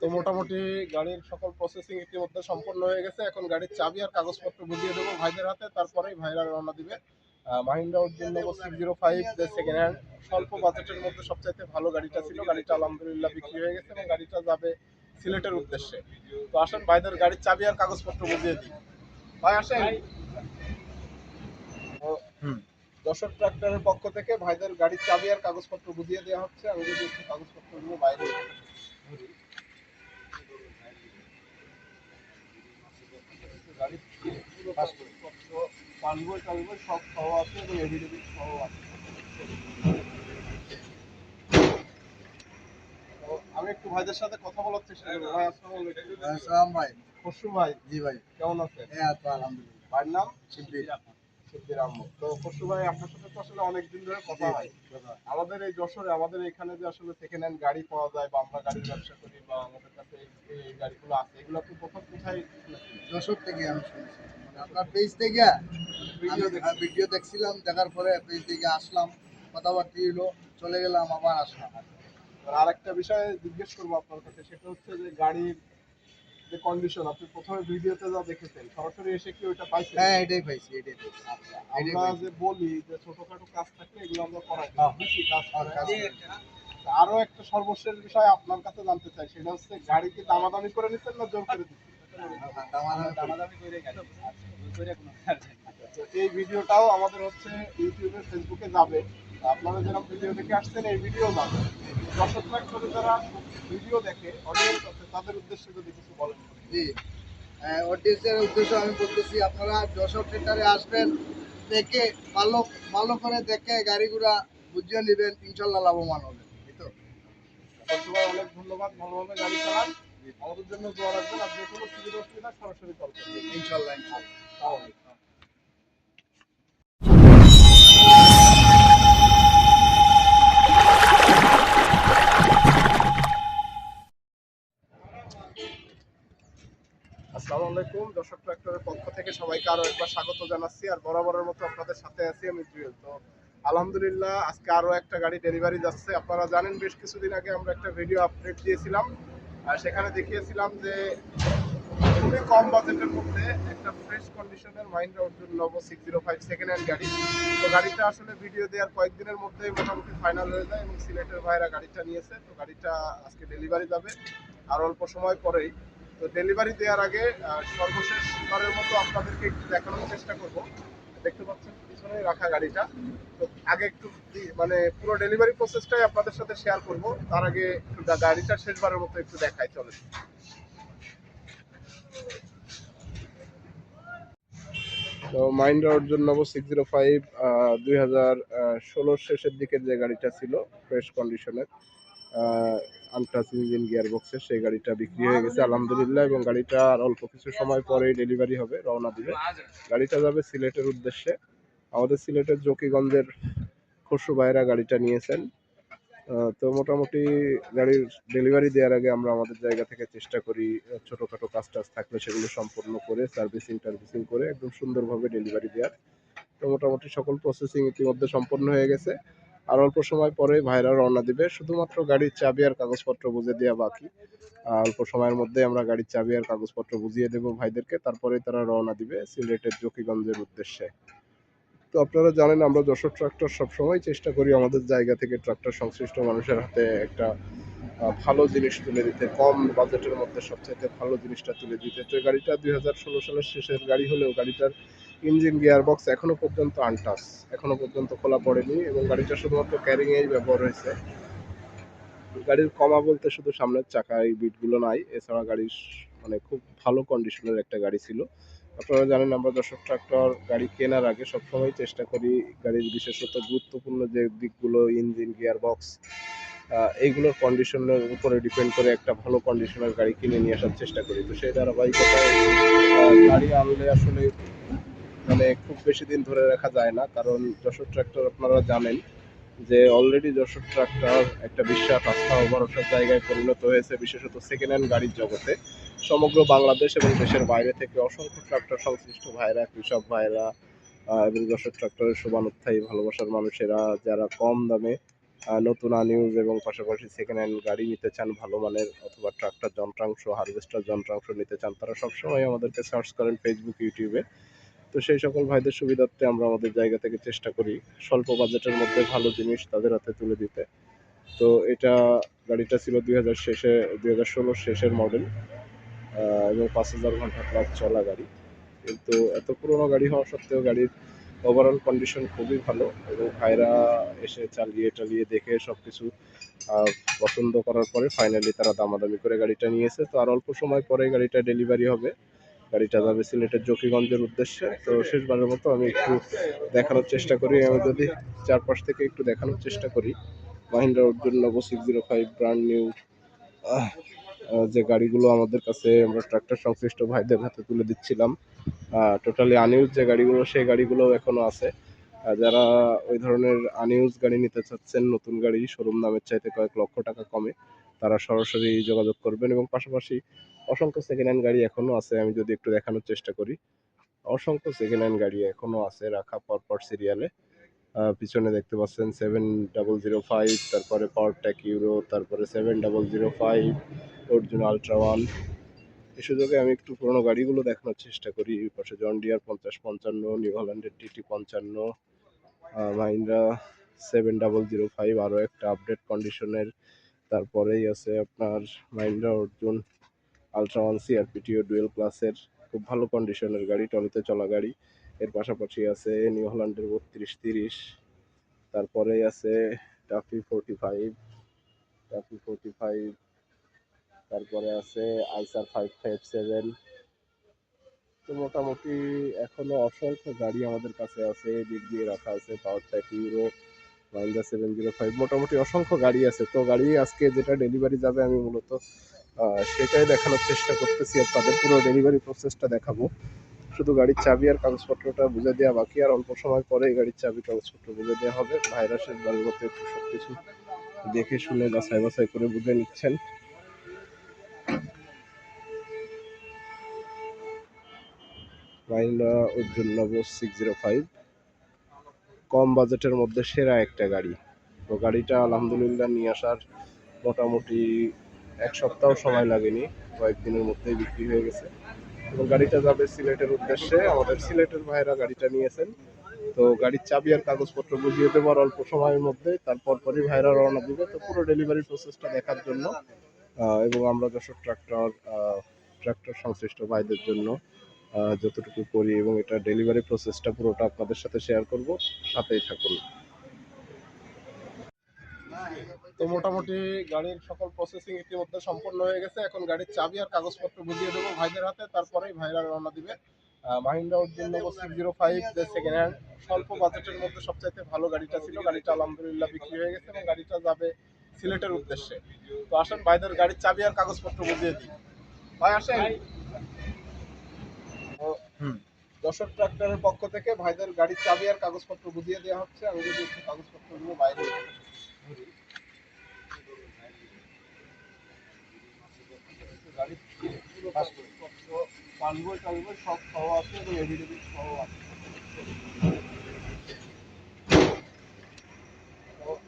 তো মোটামুটি গাড়ির সকল প্রসেসিং ইতিমধ্যে সম্পন্ন হয়ে গেছে। এখন গাড়ির চাবি আর কাগজপত্র বুঝিয়ে দেবো ভাইদের হাতে তারপরেই ভাইরা রওনা দিবে। Mahindra Arjun Novo six zero five second hand স্বল্প বাজেটের মধ্যে সবচাইতে ভালো গাড়িটা ছিল। গাড়িটা আলহামদুলিল্লাহ বিক্রি হয়ে গেছে এবং গাড়িটা যাবে সিলেটের উদ্দেশ্যে। তো আসেন ভাইদের গাড়ির চাবি আর কাগজপত্র বুঝিয়ে দিই। ভাই আসেন। ও, দর্শক ট্রাক্টরের পক্ষ থেকে ভাইদের গাড়ির চাবি আর কাগজপত্র বুঝিয়ে দেওয়া হচ্ছে। আমি যদি একটু কাগজপত্রগুলো বাইরে। গাড়ির সব সহ আছে এবং এভিডেভিট সহ আছে আমি একটু ভাইদের সাথে কথা বলার চেষ্টা করব। ভাই আসসালামু আলাইকুম ভাই। খসরু ভাই। জি ভাই। কেমন আছেন? হ্যাঁ আলহামদুলিল্লাহ। ভাইয়ের নাম? শিল্পী সিদ্দির তো ভাই আপনার সাথে তো আসলে অনেকদিন ধরে কথা হয়। আমাদের এই যশোরে আমাদের এখানে যে আসলে সেকেন্ড হ্যান্ড গাড়ি পাওয়া যায় বা আমরা গাড়ির ব্যবসা করি বা আমাদের কাছে এই- গাড়িগুলো আছে এগুলো আপনি প্রথম কোথায়? দর্শক থেকে আমি শুনেছি। মানে আপনার পেজ থেকে? ভিডিও দেখছিলাম দেখার পরে পেজ থেকে আসলাম কথাবার্তা হলো চলে গেলাম আবার আসলাম। আর আরেকটা বিষয় জিজ্ঞেস করব আপনার কাছে সেটা হচ্ছে যে গাড়ির যে কন্ডিশন আপনি প্রথমে ভিডিওতে যা দেখেছেন সরাসরি এসে কি ওইটা পাইছেন? হ্যাঁ এটাই পাইছি এটাই পাইছি। আচ্ছা, আমরা যে বলি যে ছোটখাটো কাজ থাকলে এগুলো আমরা করাই। হ্যাঁ। বেশি কাজ করে। আরও একটা সর্বশেষ বিষয় আপনার কাছে জানতে চাই সেটা হচ্ছে গাড়ি কি দামাদামি করে নিচ্ছেন না জোর করে দিচ্ছেন? তো এই ভিডিওটাও আমাদের হচ্ছে ইউটিউবে ফেসবুকে যাবে। আপনারা যেরকম ভিডিও দেখে আসছেন এই ভিডিও যাবে দর্শক করে যারা ভিডিও দেখে অডিয়েন্স আছে তাদের উদ্দেশ্যে যদি কিছু বলেন। জি। অডিয়েন্সের উদ্দেশ্য আমি বলতেছি আপনারা যশোর সেন্টারে আসবেন দেখে ভালো ভালো করে দেখে গাড়িগুলা বুঝিয়ে নেবেন ইনশাল্লাহ লাভবান হবেন। এই তো। সবাই অনেক ধন্যবাদ ভালোভাবে গাড়ি চালান। আমাদের জন্য দোয়া রাখবেন আর যে কোনো সুবিধা অসুবিধা সরাসরি কল করবেন ইনশাল্লাহ ইনশাল্লাহ আলাইকুম। দর্শক ট্রাক্টরের পক্ষ থেকে সবাইকে আরও একবার স্বাগত জানাচ্ছি। আর বরাবরের মতো আপনাদের সাথে আছি আমি তো আলহামদুলিল্লাহ, আজকে আরও একটা গাড়ি ডেলিভারি যাচ্ছে। আপনারা জানেন, বেশ কিছুদিন আগে আমরা একটা ভিডিও আপডেট দিয়েছিলাম। আর সেখানে দেখিয়েছিলাম যে খুবই কম বাজেটের মধ্যে একটা ফ্রেশ কন্ডিশনের Mahindra Arjun Novo six zero five second hand গাড়ি। তো গাড়িটা আসলে ভিডিও দেওয়ার কয়েকদিনের মধ্যেই মোটামুটি ফাইনাল হয়ে যায় এবং সিলেটের ভাইরা গাড়িটা নিয়েছে। তো গাড়িটা আজকে ডেলিভারি যাবে। আর অল্প সময় পরেই তো ডেলিভারি দেওয়ার আগে সর্বশেষ বারের মতো আপনাদেরকে একটু দেখানোর চেষ্টা করব। দেখতে পাচ্ছেন পিছনে রাখা গাড়িটা। তো আগে একটু মানে পুরো ডেলিভারি প্রসেসটাই আপনাদের সাথে শেয়ার করব। তার আগে একটু গাড়িটা শেষবারের মতো একটু দেখাই চলে তো মাইন্ডা Arjun Novo six zero five দুই হাজার ষোলোর শেষের দিকের যে গাড়িটা ছিল ফ্রেশ কন্ডিশনের আনটাচ ইঞ্জিন গিয়ার বক্সের সেই গাড়িটা বিক্রি হয়ে গেছে আলহামদুলিল্লাহ। এবং গাড়িটা আর অল্প কিছু সময় পরেই ডেলিভারি হবে রওনা দিবে। গাড়িটা যাবে সিলেটের উদ্দেশ্যে। আমাদের সিলেটের জকিগঞ্জের খসরু ভাইরা গাড়িটা নিয়েছেন। তো মোটামুটি গাড়ির ডেলিভারি দেওয়ার আগে আমরা আমাদের জায়গা থেকে চেষ্টা করি ছোটখাটো কাজ টাজ থাকলে সেগুলো সম্পূর্ণ করে সার্ভিসিং টার্ভিসিং করে একদম সুন্দরভাবে ডেলিভারি দেওয়ার। তো মোটামুটি সকল প্রসেসিং ইতিমধ্যে সম্পন্ন হয়ে গেছে। আর অল্প সময় পরে ভাইরা রওনা দিবে। শুধুমাত্র গাড়ির চাবি আর কাগজপত্র বুঝে দেওয়া বাকি। অল্প সময়ের মধ্যে আমরা গাড়ির চাবি আর কাগজপত্র বুঝিয়ে দেবো ভাইদেরকে। তারপরে তারা রওনা দিবে সিলেটের জকিগঞ্জের উদ্দেশ্যে। তো আপনারা জানেন, আমরা যশোর ট্রাক্টর সবসময় চেষ্টা করি আমাদের জায়গা থেকে ট্রাক্টর সংশ্লিষ্ট মানুষের হাতে একটা ভালো জিনিস তুলে দিতে। কম বাজেটের মধ্যে সবচাইতে ভালো জিনিসটা তুলে দিতে। তো গাড়িটা দুই হাজার ষোলো সালের শেষের গাড়ি হলেও গাড়িটার ইঞ্জিন গিয়ার বক্স এখনও পর্যন্ত আনটাস এখনও পর্যন্ত খোলা পড়েনি এবং গাড়িটা শুধুমাত্র ক্যারিং এই ব্যবহার হয়েছে। গাড়ির কমা বলতে শুধু সামনের চাকা এই বিটগুলো নাই, এছাড়া গাড়ির মানে খুব ভালো কন্ডিশনের একটা গাড়ি ছিল। আপনারা জানেন আমরা দর্শক ট্রাক্টর গাড়ি কেনার আগে সবসময় চেষ্টা করি গাড়ির বিশেষত গুরুত্বপূর্ণ যে দিকগুলো, ইঞ্জিন গিয়ার বক্স এইগুলোর কন্ডিশনের উপরে ডিপেন্ড করে একটা ভালো কন্ডিশনের গাড়ি কিনে নিয়ে আসার চেষ্টা করি। তো সেই ধারাবাহিকতায় গাড়ি আনলে আসলে মানে খুব বেশি দিন ধরে রাখা যায় না, কারণ যশোর ট্রাক্টর আপনারা জানেন যে অলরেডি যশোর ট্রাক্টর একটা বিশ্বাস আস্থা ও ভরসার জায়গায় পরিণত হয়েছে, বিশেষত সেকেন্ড হ্যান্ড গাড়ির জগতে। সমগ্র বাংলাদেশ এবং দেশের বাইরে থেকে অসংখ্য ট্রাক্টর সংশ্লিষ্ট ভাইরা কৃষক ভাইরা এবং যশোর ট্রাক্টরের শুভানুত্থায়ী, ভালোবাসার মানুষেরা যারা কম দামে নতুন আনিউজ এবং পাশাপাশি সেকেন্ড হ্যান্ড গাড়ি নিতে চান, ভালো মানের অথবা ট্রাক্টর, যন্ত্রাংশ হারভেস্টার যন্ত্রাংশ নিতে চান, তারা সবসময় আমাদেরকে সার্চ করেন ফেসবুক ইউটিউবে তো সেই সকল ভাইদের সুবিধার্থে আমরা আমাদের জায়গা থেকে চেষ্টা করি স্বল্প বাজেটের মধ্যে ভালো জিনিস তাদের হাতে তুলে দিতে। তো এটা গাড়িটা ছিল দুই হাজার শেষে, দুই হাজার ষোলোর শেষের মডেল এবং পাঁচ হাজার ঘণ্টা প্লাস চলা গাড়ি। কিন্তু এত পুরোনো গাড়ি হওয়া সত্ত্বেও গাড়ির ওভারঅল কন্ডিশন খুবই ভালো এবং ভাইরা এসে চালিয়ে টালিয়ে দেখে সব কিছু পছন্দ করার পরে ফাইনালি তারা দামাদামি করে গাড়িটা নিয়েছে। তো আর অল্প সময় পরে গাড়িটা ডেলিভারি হবে। গাড়িটা যাবে সিলেটের জকিগঞ্জের উদ্দেশ্যে। তো শেষবারের মতো আমি একটু দেখানোর চেষ্টা করি। আমি যদি চারপাশ থেকে একটু দেখানোর চেষ্টা করি। Mahindra Arjun Novo six zero five brand new যে গাড়িগুলো আমাদের কাছে আমরা ট্রাক্টর সংশ্লিষ্ট ভাইদের হাতে তুলে দিচ্ছিলাম টোটালি আনইউজ যে গাড়িগুলো, সেই গাড়িগুলো এখনও আছে। যারা ওই ধরনের আনইউজ গাড়ি নিতে চাচ্ছেন, নতুন গাড়ি শোরুম দামের চাইতে কয়েক লক্ষ টাকা কমে তারা সরাসরি যোগাযোগ করবেন এবং পাশাপাশি অসংখ্য সেকেন্ড হ্যান্ড গাড়ি এখনও আছে, আমি যদি একটু দেখানোর চেষ্টা করি। অসংখ্য সেকেন্ড হ্যান্ড গাড়ি এখনও আছে রাখা পরপর সিরিয়ালে পিছনে দেখতে পাচ্ছেন সেভেন ডাবল জিরো ফাইভ তারপরে পাওয়ার ট্যাক ইউরো তারপরে seven double zero five Arjun ultra one এই সুযোগে আমি একটু পুরোনো গাড়িগুলো দেখানোর চেষ্টা করি। পাশে জন ডিয়ার পঞ্চাশ পঞ্চান্ন নিউ হল্যান্ডের টিটি পঞ্চান্ন Mahindra seven double zero five আরও একটা আপডেট কন্ডিশনের তারপরেই আছে আপনার মাহিন্দ্রা অর্জুন আলট্রা ওয়ান সিআরপিটিও ডুয়েল ক্লাসের খুব ভালো কন্ডিশনের গাড়ি, টলিতে চলা গাড়ি। এর পাশাপাশি আছে নিউ হল্যান্ডের বত্রিশ তিরিশ। তারপরেই আছে Tafe forty five Tafe forty five তারপরে আছে আইসার ফাইভ ফাইভ সেভেন তো মোটামুটি এখনও অসংখ্য গাড়ি আমাদের কাছে আছে দিক দিয়ে রাখা আছে Powertrac Euro Mahindra seven zero five মোটামুটি অসংখ্য গাড়ি আছে। তো গাড়ি আজকে যেটা ডেলিভারি যাবে আমি মূলত সেটাই দেখানোর চেষ্টা করতেছি, আপনাদের পুরো ডেলিভারি প্রসেসটা দেখাবো। শুধু গাড়ির চাবি আর কাগজপত্রটা বুঝে দেওয়া বাকি, আর অল্প সময় পরে গাড়ির চাবি কাগজপত্র বুঝে দেওয়া হবে। ভাইরাসের বাড়ির মতো একটু সব কিছু দেখে শুনে বাছাই বাছাই করে বুঝে নিচ্ছেন। Mahindra Arjun Novo six zero five কম বাজেটের মধ্যে সেরা একটা গাড়ি। তো গাড়িটা আলহামদুলিল্লাহ নিয়ে আসার মোটামুটি এক সপ্তাহ সময় লাগেনি, কয়েকদিনের মধ্যেই বিক্রি হয়ে গেছে। এবং গাড়িটা যাবে সিলেটের উদ্দেশ্যে, আমাদের সিলেটের ভাইরা গাড়িটা নিয়েছেন। তো গাড়ির চাবি আর কাগজপত্র বুঝিয়ে দেবো আর অল্প সময়ের মধ্যে, তারপর পরই ভাইরা রওনা দিবে। তো পুরো ডেলিভারি প্রসেসটা দেখার জন্য এবং আমরা যশোর ট্রাক্টর ট্রাক্টর সংশ্লিষ্ট ভাইদের জন্য যতটুকু করি এবং এটা ডেলিভারি প্রসেসটা পুরোটা আপনাদের সাথে শেয়ার করব, সাথেই থাকুন। তো মোটামুটি গাড়ির সকল প্রসেসিং ইতিমধ্যে সম্পন্ন হয়ে গেছে। এখন গাড়ির চাবি আর কাগজপত্র বুঝিয়ে দেবো ভাইদের হাতে, তারপরেই ভাইরা রওনা দিবে। মাহিন্দ্রা অর্জুন নগর সিক্স জিরো ফাইভ যে সেকেন্ড হ্যান্ড স্বল্প বাজেটের মধ্যে সবচাইতে ভালো গাড়িটা ছিল। গাড়িটা আলহামদুলিল্লাহ বিক্রি হয়ে গেছে এবং গাড়িটা যাবে সিলেটের উদ্দেশ্যে। তো আসেন ভাইদের গাড়ির চাবি আর কাগজপত্র বুঝিয়ে দিই। ভাই, আসেন। হুম। দশক ট্রাক্টরের পক্ষ থেকে ভাইদের গাড়ির চাবি আর কাগজপত্র বুঝিয়ে দেওয়া হচ্ছে। আমি যদি একটু কাগজপত্রগুলো বাইরে গাড়ির সব সহ আছে এবং এভিডেভিট সহ আছে।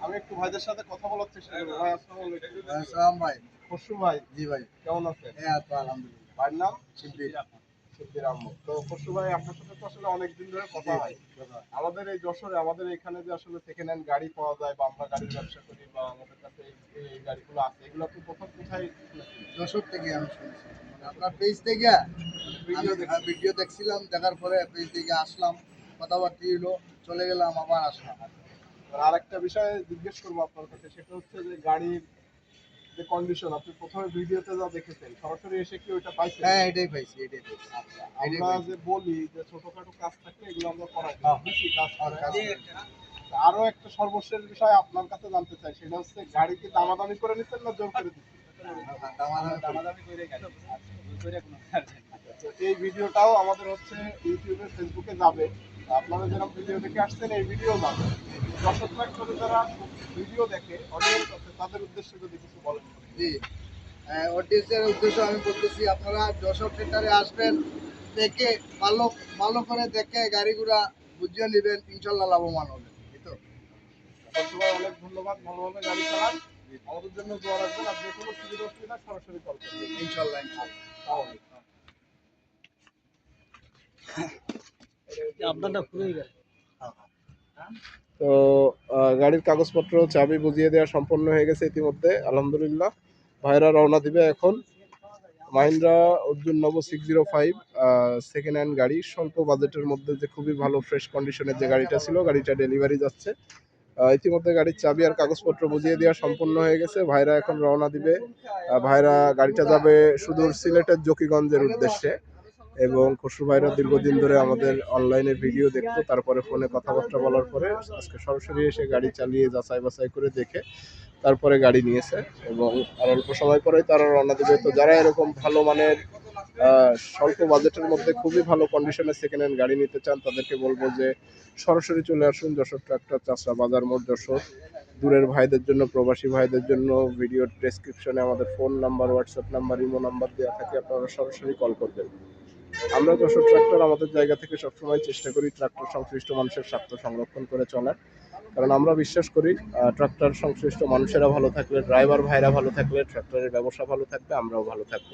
আমি একটু ভাইদের সাথে কথা বলার চেষ্টা করব। ভাই আসসালামু আলাইকুম। ভাই। খসরু ভাই জি ভাই। কেমন আছেন? হ্যাঁ তো আলহামদুলিল্লাহ। ভাইয়ের নাম? আহমদ তো ভাই আপনার সাথে তো আসলে অনেকদিন ধরে কথা হয়। আমাদের এই যশোরে আমাদের এখানে যে আসলে সেকেন্ড হ্যান্ড গাড়ি পাওয়া যায় বা আমরা গাড়ির ব্যবসা করি বা আমাদের কাছে এই- গাড়িগুলো আছে এগুলো আপনি প্রথম কোথায় যশোর থেকে আমি শুনছি। মানে আপনার পেজ থেকে ভিডিও দেখছিলাম দেখার পরে পেজ থেকে আসলাম কথাবার্তা হলো চলে গেলাম আবার আসলাম। আর আরেকটা বিষয় জিজ্ঞেস করব আপনার কাছে সেটা হচ্ছে যে গাড়ির যে কন্ডিশন আপনি প্রথমে ভিডিওতে যা দেখেছেন সরাসরি এসে কি ওইটা পাইছেন? হ্যাঁ এটাই পাইছি এটাই পাইছি। আচ্ছা, আমরা যে বলি যে ছোটখাটো কাজ থাকলে এগুলো আমরা করাই হ্যাঁ। বেশি কাজ আর করে। কাজ আরও একটা সর্বশেষ বিষয় আপনার কাছে জানতে চাই সেটা হচ্ছে গাড়ি কি দামাদামি করে নিচ্ছেন না জোর করে দিচ্ছেন? দামাদামি করে। এই ভিডিওটাও আমাদের হচ্ছে ইউটিউবে ফেসবুকে যাবে। আপনারা যেরকম ভিডিও দেখে আসছেন এই ভিডিও যাবে দর্শক করে যারা ভিডিও দেখে অডিয়েন্স আছে তাদের উদ্দেশ্যে যদি কিছু বলেন। জি। অডিয়েন্সের উদ্দেশ্য আমি বলতেছি আপনারা যশোর সেন্টারে আসবেন দেখে ভালো ভালো করে দেখে গাড়িগুলা বুঝিয়ে নেবেন ইনশাল্লাহ লাভবান হবেন এই তো। সবাই অনেক ধন্যবাদ ভালোভাবে গাড়ি চালান। আমাদের জন্য দোয়া রাখবেন আর যে কোনো সুবিধা অসুবিধা সরাসরি কল করবেন। ইনশাল্লাহ ইনশাল্লাহ তো গাড়ির কাগজপত্র, চাবি বুঝিয়ে দেওয়া সম্পন্ন হয়ে গেছে ইতিমধ্যে, আলহামদুলিল্লাহ। ভাইরা রওনা দিবে এখন। Mahindra Arjun Novo six zero five second hand গাড়ি। স্বল্প বাজেটের মধ্যে যে খুবই ভালো ফ্রেশ কন্ডিশনের যে গাড়িটা ছিল, গাড়িটা ডেলিভারি যাচ্ছে। ইতিমধ্যে গাড়ির চাবি আর কাগজপত্র বুঝিয়ে দেওয়া সম্পন্ন হয়ে গেছে। ভাইরা এখন রওনা দিবে। ভাইরা গাড়িটা যাবে সুদূর সিলেটের জকিগঞ্জের উদ্দেশ্যে। এবং খসরু ভাইরা দীর্ঘদিন ধরে আমাদের অনলাইনে ভিডিও দেখতো, তারপরে ফোনে কথাবার্তা বলার পরে আজকে সরাসরি এসে গাড়ি চালিয়ে যাচাই বাছাই করে দেখে তারপরে গাড়ি নিয়েছে এবং আর অল্প সময় পরেই তারা রওনা দেবে। তো যারা এরকম ভালো মানের স্বল্প বাজেটের মধ্যে খুবই ভালো কন্ডিশনের সেকেন্ড হ্যান্ড গাড়ি নিতে চান, তাদেরকে বলব যে সরাসরি চলে আসুন যশোর ট্রাক্টর চাষরা বাজার মোড় যশোর। দূরের ভাইদের জন্য, প্রবাসী ভাইদের জন্য ভিডিও ডেসক্রিপশনে আমাদের phone number WhatsApp number imo number দেওয়া থাকে, আপনারা সরাসরি কল করবেন। আমরা যশোর ট্রাক্টর আমাদের জায়গা থেকে সবসময় চেষ্টা করি ট্রাক্টর সংশ্লিষ্ট মানুষের স্বার্থ সংরক্ষণ করে চলার। কারণ আমরা বিশ্বাস করি ট্রাক্টর সংশ্লিষ্ট মানুষেরা ভালো থাকলে ড্রাইভার ভাইরা ভালো থাকলে ট্রাক্টরের ব্যবসা ভালো থাকবে, আমরাও ভালো থাকব।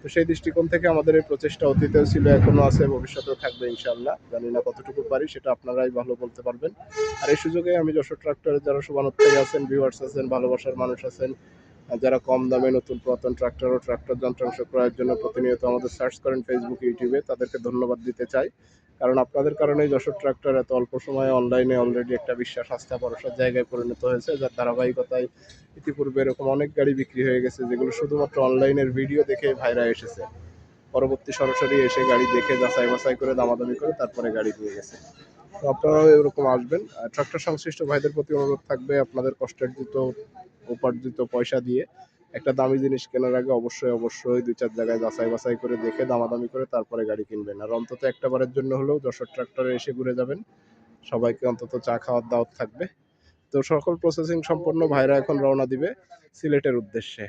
তো সেই দৃষ্টিকোণ থেকে আমাদের এই প্রচেষ্টা অতীতেও ছিল, এখনও আছে, ভবিষ্যতেও থাকবে ইনশাল্লাহ জানি না কতটুকু পারি, সেটা আপনারাই ভালো বলতে পারবেন। আর এই সুযোগে আমি যশোর ট্রাক্টরের যারা শুভানুত্থায়ী আছেন ভিউয়ার্স আছেন, ভালোবাসার মানুষ আছেন যারা কম দামে নতুন পুরাতন ট্রাক্টর ও ট্রাক্টর যন্ত্রাংশ ক্রয়ের জন্য প্রতিনিয়ত আমাদের সার্চ করেন ফেসবুক ইউটিউবে তাদেরকে ধন্যবাদ দিতে চাই। কারণ আপনাদের কারণেই যশোর ট্রাক্টর এত অল্প সময়ে অনলাইনে অলরেডি একটা বিশ্বাস, আস্থা, ভরসার জায়গায় পরিণত হয়েছে, যার ধারাবাহিকতায় ইতিপূর্বে এরকম অনেক গাড়ি বিক্রি হয়ে গেছে, যেগুলো শুধুমাত্র অনলাইনের ভিডিও দেখে ভাইরা এসেছে। পরবর্তী সরাসরি এসে গাড়ি দেখে যাচাই বাছাই করে, দামাদামি করে তারপরে গাড়ি নিয়ে গেছে। তো আপনারাও এরকম আসবেন। ট্রাক্টর সংশ্লিষ্ট ভাইদের প্রতি অনুরোধ থাকবে, আপনাদের কষ্টার্জিত উপার্জিত পয়সা দিয়ে একটা দামি জিনিস কেনার আগে অবশ্যই অবশ্যই দুই চার জায়গায় যাচাই বাছাই করে দেখে, দামাদামি করে তারপরে গাড়ি কিনবেন। আর অন্তত একটা বারের জন্য হলেও যশোর ট্রাক্টরে এসে ঘুরে যাবেন। সবাইকে অন্তত চা খাওয়ার দাওয়াত থাকবে। তো সকল প্রসেসিং সম্পন্ন ভাইরা এখন রওনা দিবে সিলেটের উদ্দেশ্যে।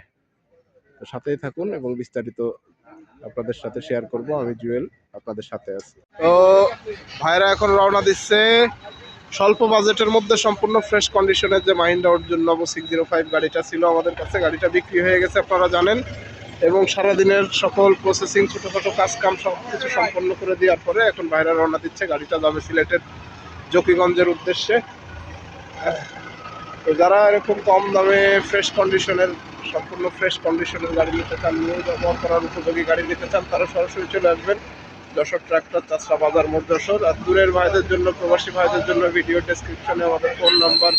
তো সাথেই থাকুন এবং বিস্তারিত আপনাদের সাথে শেয়ার করব। আমি জুয়েল, আপনাদের সাথে আছি। তো ভাইরা এখন রওনা দিচ্ছে স্বল্প বাজেটের মধ্যে সম্পূর্ণ ফ্রেশ কন্ডিশনের যে Mahindra Arjun Novo six zero five গাড়িটা ছিল আমাদের কাছে। গাড়িটা বিক্রি হয়ে গেছে, আপনারা জানেন। এবং সারাদিনের সকল প্রসেসিং ছোটোখাটো কাজ কাম সব কিছু সম্পন্ন করে দেওয়ার পরে এখন ভাইরা রওনা দিচ্ছে। গাড়িটা যাবে সিলেটের জকিগঞ্জের উদ্দেশ্যে। তো যারা এরকম কম দামে ফ্রেশ কন্ডিশনের সম্পূর্ণ ফ্রেশ কন্ডিশনের গাড়ি নিতে চান নিয়ে ব্যবহার করার উপযোগী গাড়ি নিতে চান, তারা সরাসরি চলে আসবেন। যশোর ট্রাক্টর চাষরা বাজার মোট আর দূরের ভাইদের জন্য, প্রবাসী ভাইদের জন্য ভিডিও ডেসক্রিপশনে আমাদের phone number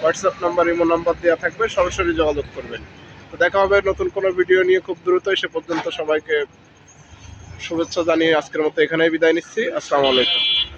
WhatsApp number imo number দেওয়া থাকবে, সরাসরি যোগাযোগ করবেন। তো দেখা হবে নতুন কোনো ভিডিও নিয়ে খুব দ্রুত, সে পর্যন্ত সবাইকে শুভেচ্ছা জানিয়ে আজকের মতো এখানেই বিদায় নিচ্ছি। আসসালামু আলাইকুম।